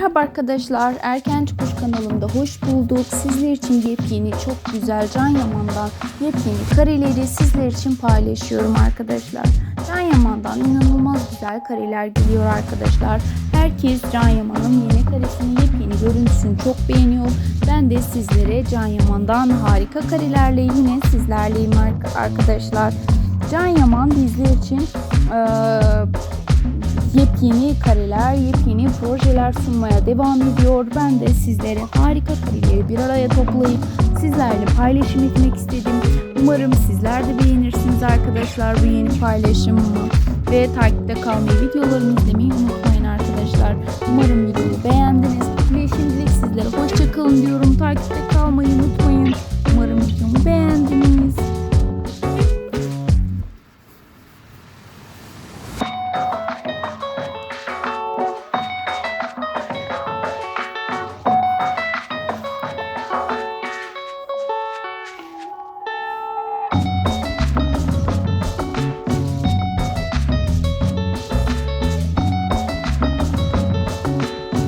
Merhaba arkadaşlar, Erken Çıkış kanalımda hoş bulduk. Sizler için yepyeni, çok güzel Can Yaman'dan yepyeni kareleri sizler için paylaşıyorum arkadaşlar. Can Yaman'dan inanılmaz güzel kareler geliyor arkadaşlar. Herkes Can Yaman'ın yeni karesini, yepyeni görüntüsünü çok beğeniyor. Ben de sizlere Can Yaman'dan harika karelerle yine sizlerleyim ar- arkadaşlar. Can Yaman bizler için eee yepyeni kareler, yepyeni projeler sunmaya devam ediyor. Ben de sizlere harika kareleri bir araya toplayıp sizlerle paylaşım etmek istedim. Umarım sizler de beğenirsiniz arkadaşlar bu yeni paylaşımımı. Ve takipte kalmayı, videolarımı izlemeyi unutmayın arkadaşlar. Umarım videoyu beğendiniz. Ve şimdilik sizlere hoşçakalın diyorum. Takipte kalmayı unutmayın.